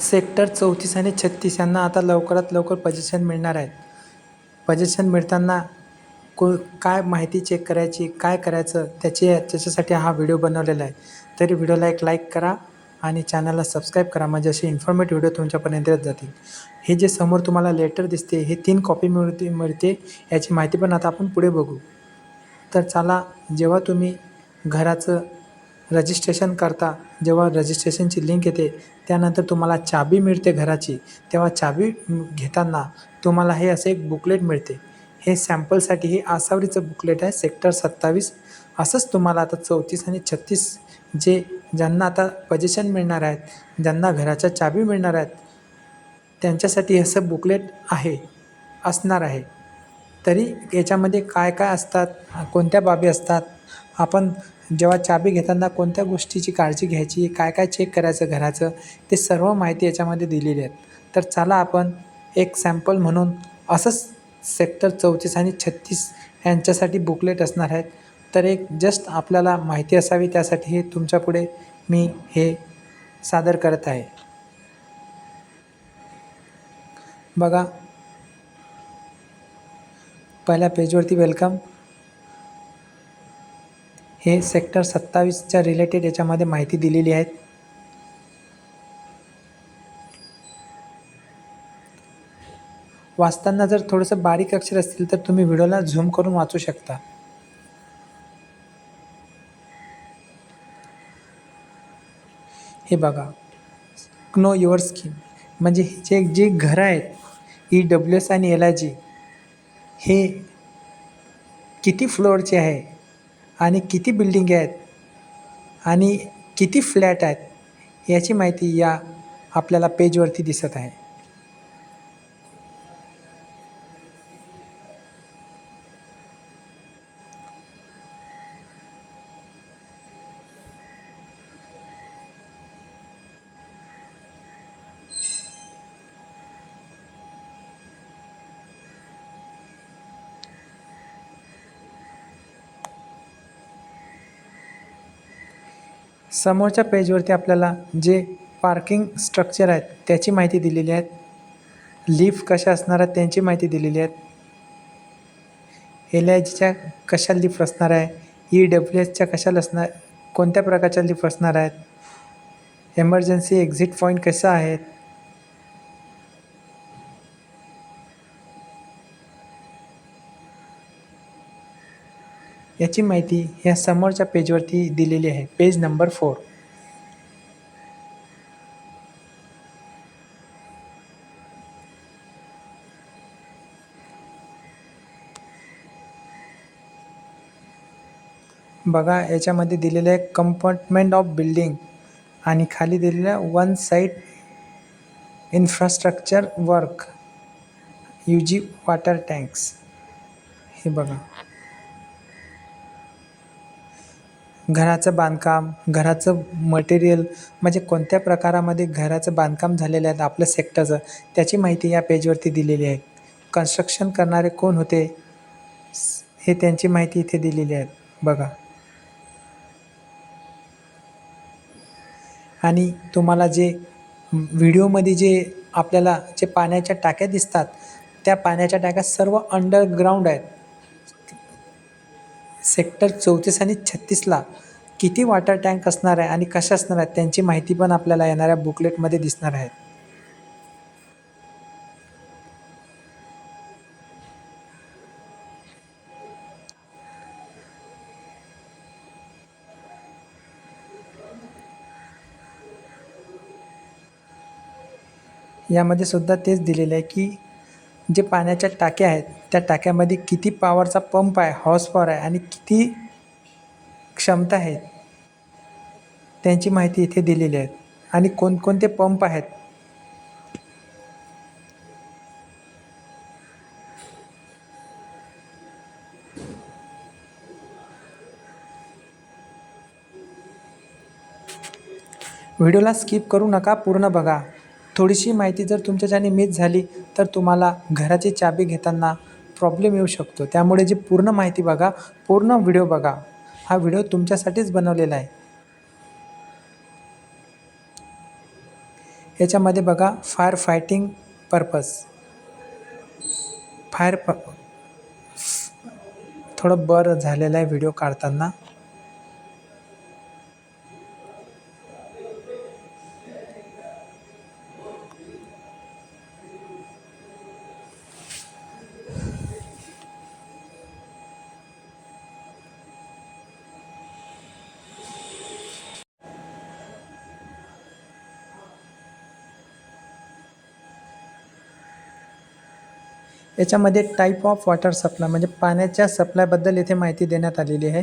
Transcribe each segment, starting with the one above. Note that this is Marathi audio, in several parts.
सेक्टर चौतीस आणि छत्तीस यांना आता लवकरात लवकर पजेशन मिळणार आहेत. पजेशन मिळताना को काय माहिती चेक करायची काय करायचं त्याची त्याच्यासाठी हा व्हिडिओ बनवलेला आहे. तरी व्हिडिओला एक लाईक करा आणि चॅनलला सबस्क्राईब करा. म्हणजे असे इन्फॉर्मेटिव्ह व्हिडिओ तुमच्यापर्यंत येत जातील. हे जे समोर तुम्हाला लेटर दिसते हे तीन कॉपी मिळते मिळते याची माहिती पण आता आपण पुढे बघू. तर चला जेव्हा तुम्ही घराचं रजिस्ट्रेशन करता जेव्हा रजिस्ट्रेशनची लिंक येते त्यानंतर तुम्हाला चाबी मिळते घराची. तेव्हा चाबी घेताना तुम्हाला हे असे एक बुकलेट मिळते. हे सॅम्पलसाठी हे आसावरीचं बुकलेट आहे सेक्टर सत्तावीस. असंच तुम्हाला आता चौतीस आणि छत्तीस जे ज्यांना आता पजेशन मिळणार आहेत ज्यांना घराच्या चाबी मिळणार आहेत त्यांच्यासाठी असं बुकलेट आहे असणार आहे. तरी याच्यामध्ये काय काय असतात कोणत्या बाबी असतात आपण जेव्हा चाबी घेताना कोणत्या गोष्टीची काळजी घ्यायची काय काय चेक करायचं घराचं ते सर्व माहिती याच्यामध्ये दिलेली आहेत. तर चला आपण एक सॅम्पल म्हणून असंच सेक्टर चौतीस आणि छत्तीस यांच्यासाठी बुकलेट असणार आहेत. तर एक जस्ट आपल्याला माहिती असावी त्यासाठी हे तुमच्यापुढे मी हे सादर करत आहे. बघा. पहिल्या पेजवरती वेलकम हे सेक्टर सत्तावीसच्या रिलेटेड याच्यामध्ये माहिती दिलेली आहेत वाचताना जर थोडंसं बारीक अक्षर असतील तर तुम्ही व्हिडिओला झूम करून वाचू शकता. हे बघा नो युअर स्कीम म्हणजे हे जे जे घरं आहेत ई डब्ल्यू एस आणि एल आय जी हे किती फ्लोअरचे आहे? आणि किती बिल्डिंग आहेत आणि किती फ्लॅट आहेत याची माहिती या आपल्याला पेजवरती दिसत आहे. समोरच्या पेजवरती आपल्याला जे पार्किंग स्ट्रक्चर आहेत त्याची माहिती दिलेली आहेत. लिफ कशा असणार आहेत त्यांची माहिती दिलेली आहेत. एल आय जीच्या कशा लिफ्ट असणार आहे ई डब्ल्यू एसच्या कशाला असणार कोणत्या प्रकारच्या लिफ्ट असणार आहेत एमर्जन्सी एक्झिट पॉईंट कसं आहेत याची माहिती ह्या समोरच्या पेजवरती दिलेली आहे. Page number four. बघा याच्यामध्ये दिलेलं आहे कंपार्टमेंट ऑफ बिल्डिंग आणि खाली दिलेलं आहे one side infrastructure work U G water tanks हे बघा. घराचं बांधकाम घराचं मटेरियल म्हणजे कोणत्या प्रकारामध्ये घराचं बांधकाम झालेलं आहे आपलं सेक्टरचं त्याची माहिती या पेजवरती दिलेली आहे. कन्स्ट्रक्शन करणारे कोण होते हे त्यांची माहिती इथे दिलेली आहे. बघा. आणि तुम्हाला जे व्हिडिओमध्ये जे आपल्याला जे पाण्याच्या टाक्या दिसतात त्या पाण्याच्या टाक्या सर्व अंडरग्राऊंड आहेत. सेक्टर चौतीस आणि छत्तीसला किती वॉटर टँक असणार आहे आणि कशा असणार आहेत त्यांची माहिती पण आपल्याला येणाऱ्या बुकलेटमध्ये दिसणार आहे. यामध्ये सुद्धा तेच दिलेलं आहे की जे पाण्याच्या टाक्या आहेत त्या टाक्यामध्ये किती पॉवरचा पंप आहे हॉर्स पॉवर आहे आणि किती क्षमता आहे त्यांची माहिती इथे दिलेली आहे. आणि कोणकोणते पंप आहेत? व्हिडिओला स्किप करू नका पूर्ण बघा. थोडीशी माहिती जर तुमच्याच्याने मिस झाली तर तुम्हाला घराची चाबी घेताना प्रॉब्लेम येऊ शकतो. त्यामुळे जी पूर्ण माहिती बघा पूर्ण व्हिडिओ बघा. हा व्हिडिओ तुमच्यासाठीच बनवलेला आहे. याच्यामध्ये बघा फायर फायटिंग पर्पज फायर प थोडं बरं झालेलं आहे व्हिडिओ काढताना. याच्यामध्ये टाईप ऑफ वॉटर सप्लाय म्हणजे पाण्याच्या सप्लायबद्दल इथे माहिती देण्यात आलेली आहे.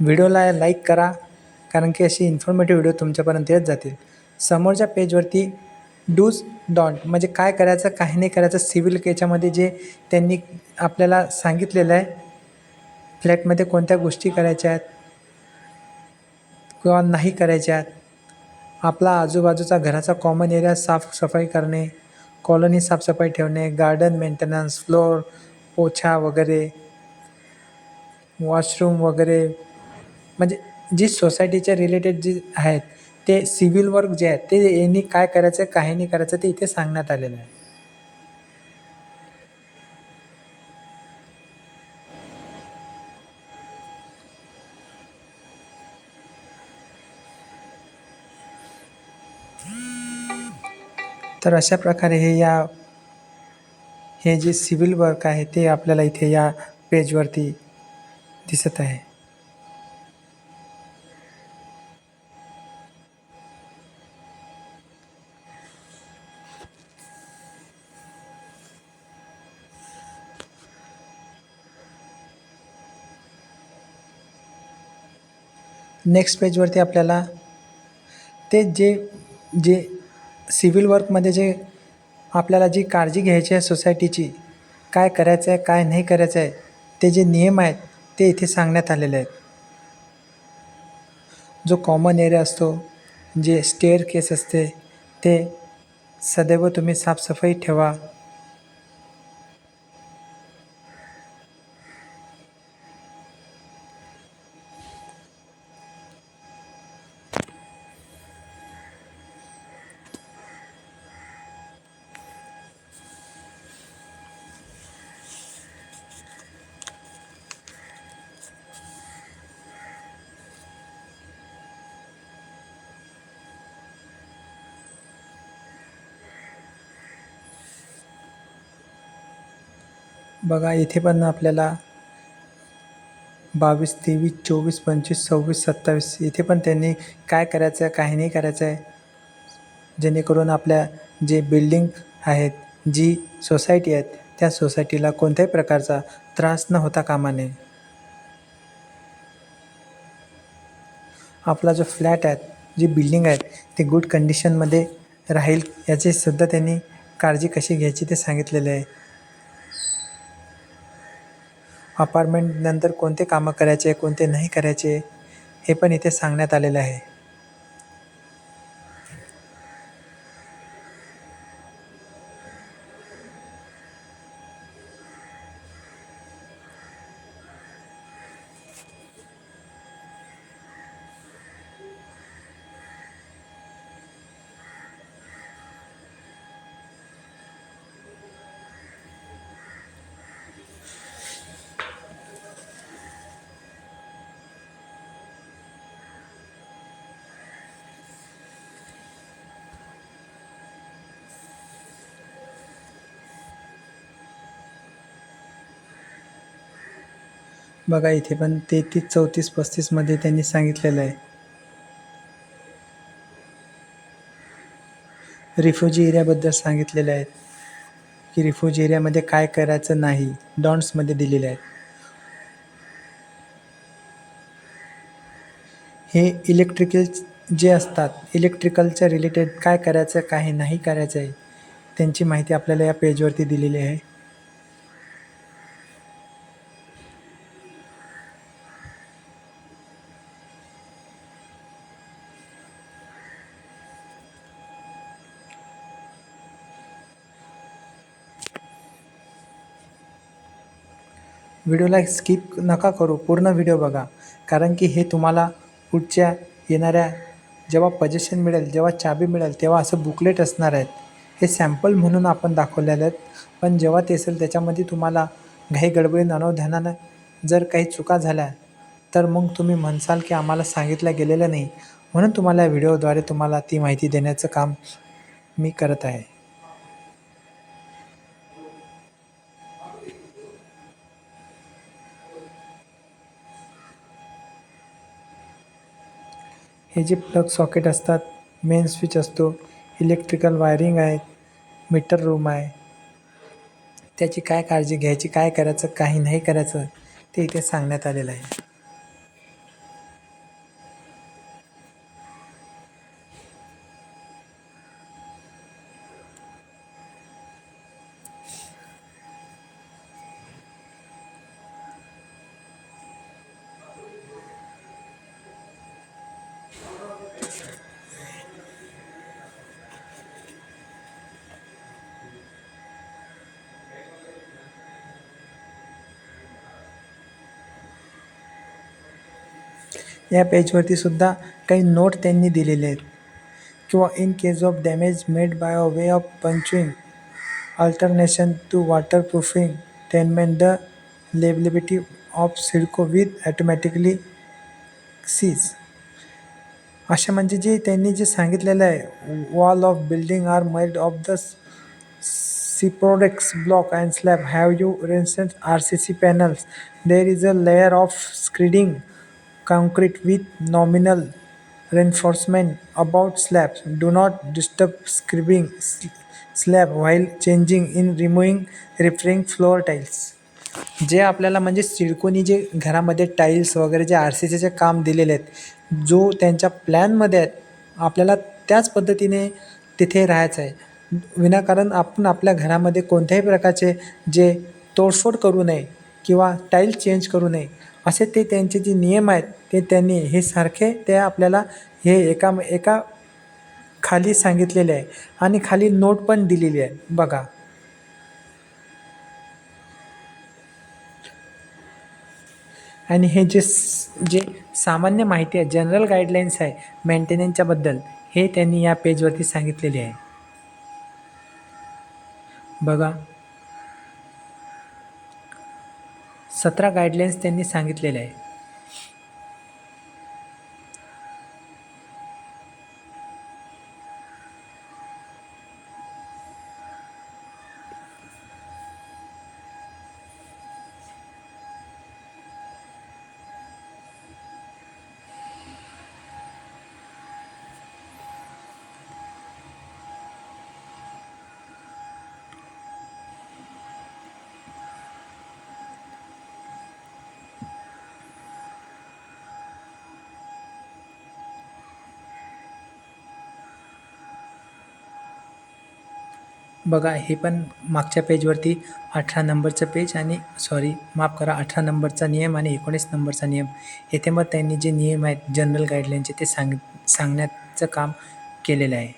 व्हिडिओला लाईक करा कारण की अशी इन्फॉर्मेटिव्ह व्हिडिओ तुमच्यापर्यंत येत जातील. समोरच्या पेजवरती डूज डॉन्ट म्हणजे काय करायचं काही नाही करायचं सिव्हिल याच्यामध्ये जे त्यांनी आपल्याला सांगितलेलं आहे फ्लॅटमध्ये कोणत्या गोष्टी करायच्या आहेत किंवा नाही करायच्या आहेत आपला आजूबाजूचा घराचा कॉमन एरिया साफसफाई करणे कॉलनी साफसफाई ठेवणे गार्डन मेंटेनन्स फ्लोअर पोछा वगैरे वॉशरूम वगैरे म्हणजे जी सोसायटीच्या रिलेटेड जे आहेत ते सिव्हिल वर्क जे आहेत ते यांनी काय करायचं काही नाही करायचं ते इथे सांगण्यात आलेलं आहे. तर अशा प्रकारे हे या हे जे सिव्हिल वर्क आहे ते आपल्याला इथे या पेजवरती दिसत आहे. नेक्स्ट पेजवरती आपल्याला ते जे जे सिव्हिल वर्कमध्ये जे आपल्याला जी काळजी घ्यायची आहे सोसायटीची काय करायचं आहे काय नाही करायचं आहे ते जे नियम आहेत ते इथे सांगण्यात आलेले आहेत. जो कॉमन एरिया असतो जे स्टेअर केस असते ते सदैव तुम्ही साफसफाई ठेवा. बघा इथे पण आपल्याला बावीस तेवीस चोवीस पंचवीस सव्वीस सत्तावीस इथे पण त्यांनी काय करायचं आहे काही नाही करायचं आहे जेणेकरून आपल्या जे बिल्डिंग आहेत जी सोसायटी आहेत त्या सोसायटीला कोणत्याही प्रकारचा त्रास न होता कामा नये आपला जो फ्लॅट आहे जी बिल्डिंग आहेत ते गुड कंडिशनमध्ये राहील याची सुद्धा त्यांनी काळजी कशी घ्यायची ते सांगितलेले आहे. अपारमेंटनंतर कोणते कामं करायचे कोणते नाही करायचे हे पण इथे सांगण्यात आलेलं आहे. बघा इथे पण तेहतीस चौतीस पस्तीसमध्ये त्यांनी सांगितलेलं आहे. रिफ्युजी एरियाबद्दल सांगितलेलं आहे की रिफ्युजी एरियामध्ये काय करायचं नाही डॉन्ट्समध्ये दिलेले आहेत. हे इलेक्ट्रिकल जे असतात इलेक्ट्रिकलच्या रिलेटेड काय करायचं काय नाही करायचं आहे त्यांची माहिती आपल्याला या पेजवरती दिलेली आहे. व्हिडिओला स्किप नका करू. पूर्ण व्हिडिओ बघा. कारण की हे तुम्हाला पुढच्या येणाऱ्या जेव्हा पजेशन मिळेल जेव्हा चाबी मिळेल तेव्हा असं बुकलेट असणार आहेत. हे सॅम्पल म्हणून आपण दाखवलेले आहेत. पण जेव्हा ते असेल त्याच्यामध्ये तुम्हाला घाई गडबडीत अनवधानानं जर काही चुका झाल्या तर मग तुम्ही म्हणसाल की आम्हाला सांगितलं गेलेलं नाही. म्हणून तुम्हाला या व्हिडिओद्वारे तुम्हाला ती माहिती देण्याचं काम मी करत आहे. हे जे प्लग सॉकेट असतात मेन स्विच असतो इलेक्ट्रिकल वायरिंग आहे मीटर रूम आहे त्याची काय काळजी घ्यायची काय करायचं काही नाही करायचं ते इथे सांगण्यात आलेलं आहे. या पेजवरती सुद्धा काही नोट त्यांनी दिलेले आहेत. किंवा in case of damage made by a way of punching alternation to waterproofing tenement the liability of CIDCO with automatically cease अशा म्हणजे जे त्यांनी जे सांगितलेलं आहे wall of building are made of the siporex block and slab have you have R C C panels there is a layer of screeding concrete with nominal reinforcement about slabs. Do not disturb screeding s- slab while changing in removing referring floor tiles. जे आपल्याला म्हणजे सिडकोनी जे घरामध्ये टाईल्स वगैरे जे आर सी सीचे काम दिलेले आहेत जो त्यांच्या प्लॅनमध्ये आहेत आपल्याला त्याच पद्धतीने तिथे राहायचं आहे विनाकारण आपण आपल्या घरामध्ये कोणत्याही प्रकारचे जे तोडफोड करू नये किंवा टाईल चेंज करू नये असे ते त्यांचे जे नियम आहेत ते त्यांनी हे सारखे ते आपल्याला हे एका एका खाली सांगितलेले आहे. आणि खाली नोट पण दिलेली आहे. बघा. आणि हे जे जे सामान्य माहिती आहे जनरल गाईडलाईन्स आहे मेंटेनन्सच्याबद्दल हे त्यांनी या पेजवरती सांगितलेले आहे. बघा. सतरा गाईडलाईन्स त्यांनी सांगितलेले आहे. बघा हे पण मागच्या पेजवरती अठरा नंबरचं पेज आणि सॉरी माफ करा अठरा नंबरचा नियम आणि एकोणीस नंबरचा नियम. येथे मग त्यांनी जे नियम आहेत जनरल गाईडलाईनचे ते सांग सांगण्याचं काम केलेलं आहे.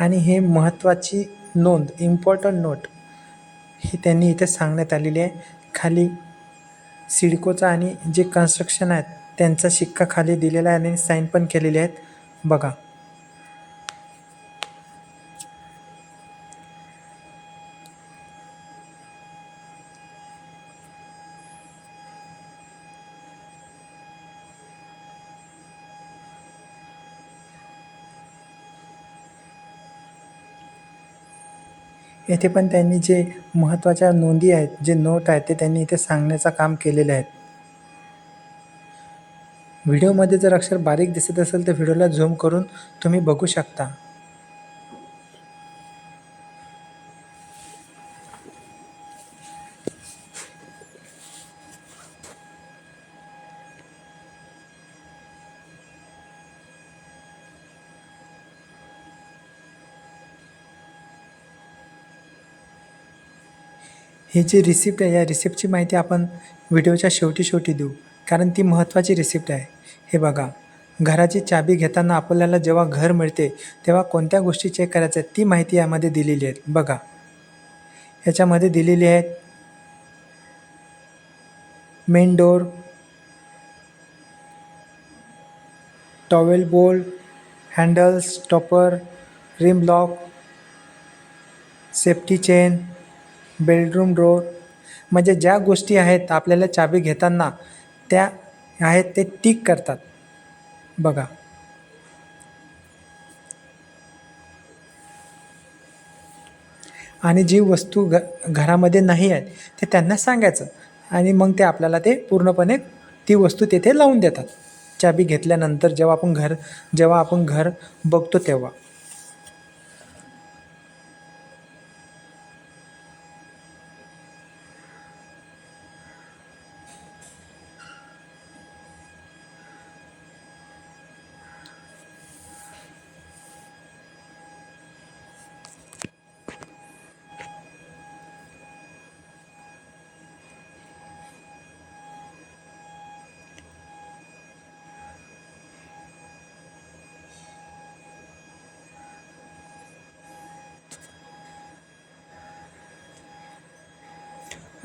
आणि हे महत्त्वाची नोंद इम्पॉर्टंट नोट ही त्यांनी इथे सांगण्यात आलेली आहे. खाली सिडकोचा आणि जे कन्स्ट्रक्शन आहेत त्यांचा शिक्का खाली दिलेला आहे आणि साईन पण केलेले आहेत. बघा. येथे पण त्यांनी जे महत्त्वाच्या नोंदी आहेत जे नोट आहेत ते त्यांनी इथे सांगण्याचं काम केलेले आहेत व्हिडिओमध्ये जर अक्षर बारीक दिसत असेल तर व्हिडिओला झूम करून तुम्ही बघू शकता. ही जी रिसिप्ट आहे या रिसिप्टची माहिती आपण व्हिडिओच्या शेवटी शेवटी देऊ. कारण ती महत्त्वाची रिसिप्ट आहे. हे बघा घराची चाबी घेताना आपल्याला जेव्हा घर मिळते तेव्हा कोणत्या गोष्टी चेक करायच्या ती माहिती यामध्ये दिलेली आहे बघा याच्यामध्ये दिलेली आहेत main door tower bolt handles topper rim lock safety chain bedroom drawer म्हणजे ज्या गोष्टी आहेत आपल्याला चाबी घेताना त्या आहेत ते टिक करतात. बघा. आणि जी वस्तू घ घरामध्ये नाही आहेत ते त्यांना सांगायचं. आणि मग ते आपल्याला ते पूर्णपणे ती वस्तू तेथे लावून देतात. चाबी घेतल्यानंतर जेव्हा आपण घर जेव्हा आपण घर बघतो तेव्हा.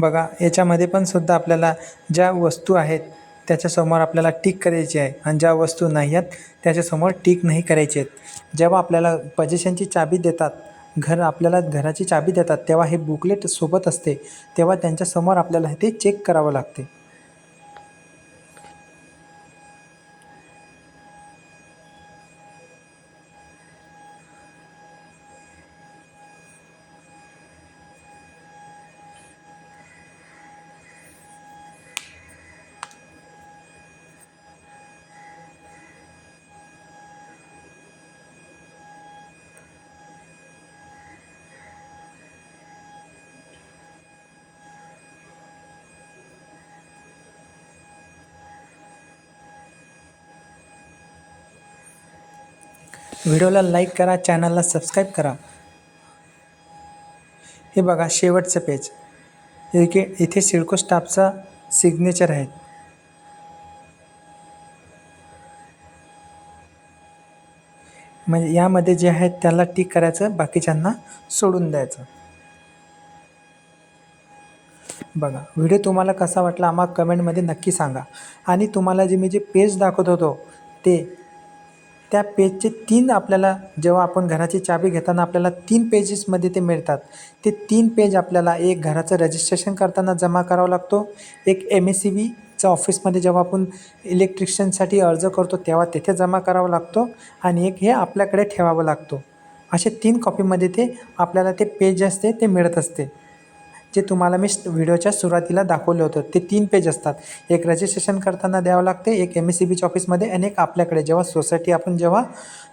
बघा याच्यामध्ये पण सुद्धा आपल्याला ज्या वस्तू आहेत त्याच्यासमोर आपल्याला टिक करायची आहे आणि ज्या वस्तू नाही आहेत त्याच्यासमोर टिक नाही करायची आहेत. जेव्हा आपल्याला पजेशनची चाबी देतात घर आपल्याला घराची चाबी देतात तेव्हा हे बुकलेट सोबत असते तेव्हा त्यांच्यासमोर आपल्याला ते चेक करावं लागते. व्हिडिओला लाईक करा चॅनलला सबस्क्राईब करा. हे बघा शेवटचं पेज इथे इथे सिडको स्टाफचा सिग्नेचर आहे. म्हणजे यामध्ये जे आहेत त्याला टिक करायचं बाकीच्यांना सोडून द्यायचं. बघा व्हिडिओ तुम्हाला कसा वाटला आम्हाला कमेंटमध्ये नक्की सांगा. आणि तुम्हाला जे मी जे पेज दाखवत होतो ते त्या पेजचे तीन आपल्याला जेव्हा आपण घराची चाबी घेताना आपल्याला तीन पेजेसमध्ये ते मिळतात. ते तीन पेज आपल्याला एक घराचं रजिस्ट्रेशन करताना जमा करावा लागतो. एक एम एस सी बीचा ऑफिसमध्ये जेव्हा आपण इलेक्ट्रिशियनसाठी अर्ज करतो तेव्हा तेथे जमा करावा लागतो आणि एक हे आपल्याकडे ठेवावं लागतो. असे तीन कॉपीमध्ये ते आपल्याला ते पेज असते ते मिळत असते. जे तुम्हाला मी व्हिडिओच्या सुरुवातीला दाखवलं होतं ते तीन पेज असतात. एक रजिस्ट्रेशन करताना द्यावं लागते एक एम एस सी बीच्या ऑफिसमध्ये आणि एक आपल्याकडे. जेव्हा सोसायटी आपण जेव्हा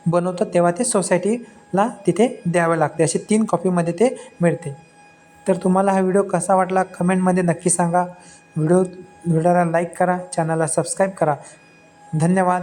बनवतो तेव्हा ते सोसायटीला तिथे द्यावं लागते. असे तीन कॉपीमध्ये ते मिळते. तर तुम्हाला हा व्हिडिओ कसा वाटला कमेंटमध्ये नक्की सांगा. व्हिडिओ व्हिडिओला लाईक करा चॅनलला सबस्क्राईब करा. धन्यवाद.